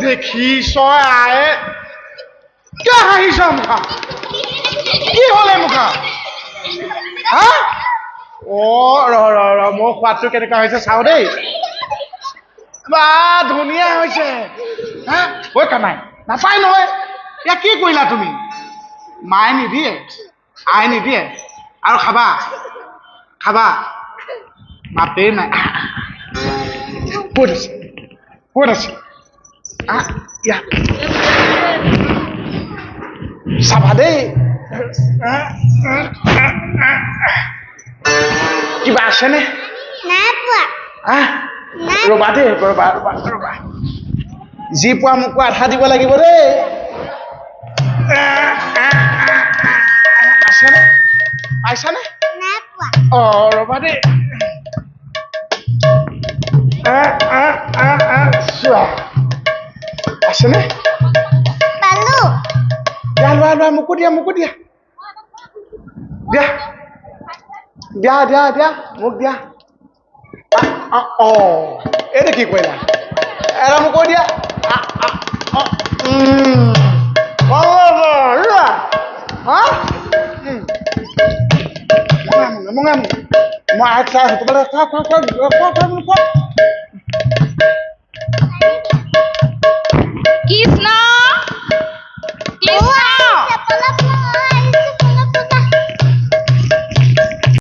দেখিছই I কিয় হাঁহিছ মুখা? কি হ'লে মুখা? হা? অ' ৰ ৰ ৰ মোৰ সোৱাদটো কেনেকুৱা হৈছে চাওঁ দেই। বা ধুনীয়া হৈছে। হা? ঐ কামাই, নাপায় নহয়। এয়া কি কৰিলা তুমি? মায়ে নিদিয়ে আই নিদিয়ে। আৰু খাবা খাবা। মাতেই নাই ক'ত আছে ক'ত আছে আহ, ইয়াত চাবা দেই কিবা আছেনে নাই পোৱা আহ নাই ৰ'বা দেই ৰ'বা ৰ'বা ৰ'বা যি পোৱা মোকো আধা দিব লাগিব দেই আছেনে পাইছানে অঁ ৰ'বা দেই আহ, চোৱা আছেনে পালো দিয়া লোৱা লোৱা মোকো দিয়া মোকো দিয়া দিয়া দিয়া দিয়া দিয়া মোক দিয়া আ, আ, অ এইটো কি কৰিলা এটা মোকো দিয়া আ, আ, অ, উম। ভাল হ'ব, লোৱা। হা? উম। মঙা মঙা, মঙা মঙা। মই আই চাই আছো তোমালোকে খোৱা খোৱা খোৱা খোৱা খোৱা খোৱা খোৱা